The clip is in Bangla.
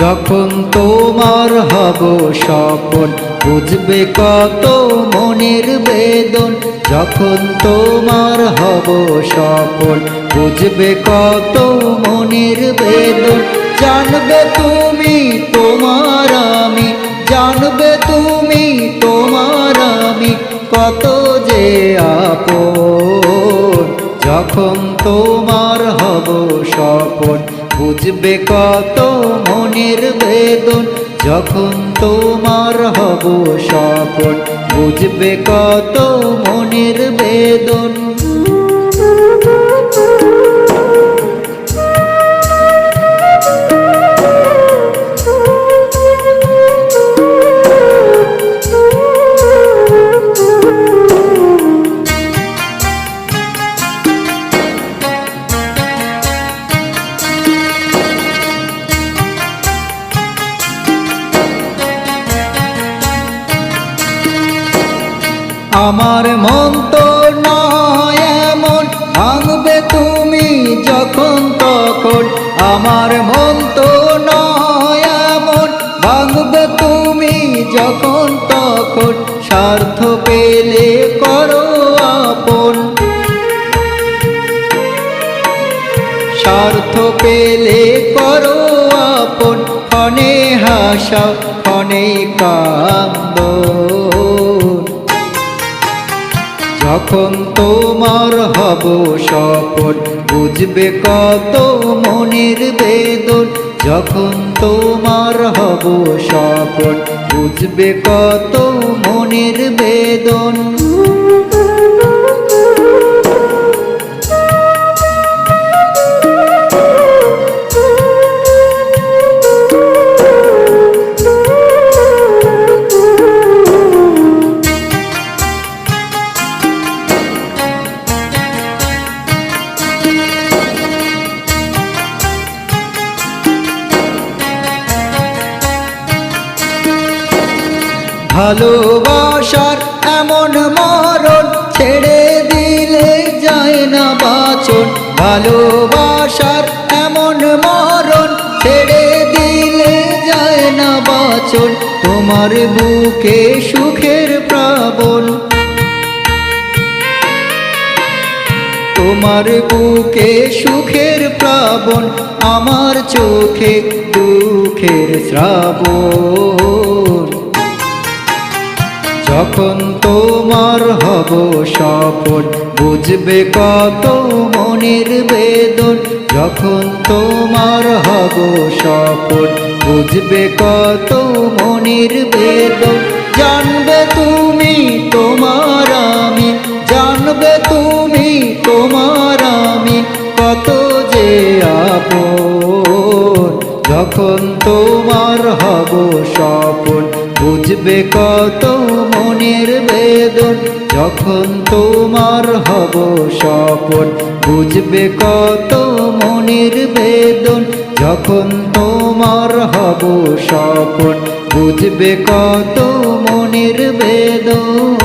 যখন তোমার হব স্বপন, বুঝবে কত মনের বেদন। যখন তোমার হব স্বপন, বুঝবে কত মনের বেদন। জানবে তুমি কত যে আপন, যখন তোমার হব সপন বুঝবে কত মনের বেদন, যখন তোমার হব সপন বুঝবে কত মনের বেদন। আমার মন তো নয় এমন, ভাঙবে তুমি যখন তখন। আমার মন তো নয় এমন, ভাঙবে তুমি যখন তখন। স্বার্থ পেলে করো আপন। স্বার্থ পেলে করো আপন, ক্ষণে হাসা ক্ষণে কান্দ যখন তোমার হব সপন বুঝবে কত মনের বেদন। যখন তোমার হব সপন বুঝবে কত মনের বেদন। ভালোবাসার এমন মরণ ছেড়ে দিলে যায় না বাচন। ভালোবাসার এমন মরণ ছেড়ে দিলে যায় না বাচন। তোমার বুকে সুখের প্রাবণ। তোমার বুকে সুখের প্রাবণ, আমার চোখে দুঃখের শ্রাবণ। যখন তোমার হব স্বপন বুঝবে কত মনের বেদন। যখন তোমার হব স্বপন বুঝবে কত মনের বেদন। জানবে তুমি তোমার আমি, জানবে তুমি তোমার আমি কত যে আপন। যখন তোমার হব স্বপন বুঝবে কত মনের বেদন, যখন তোমার হব সপন বুঝবে কত মনের বেদন, যখন তোমার হব সপন বুঝবে কত মনের বেদন।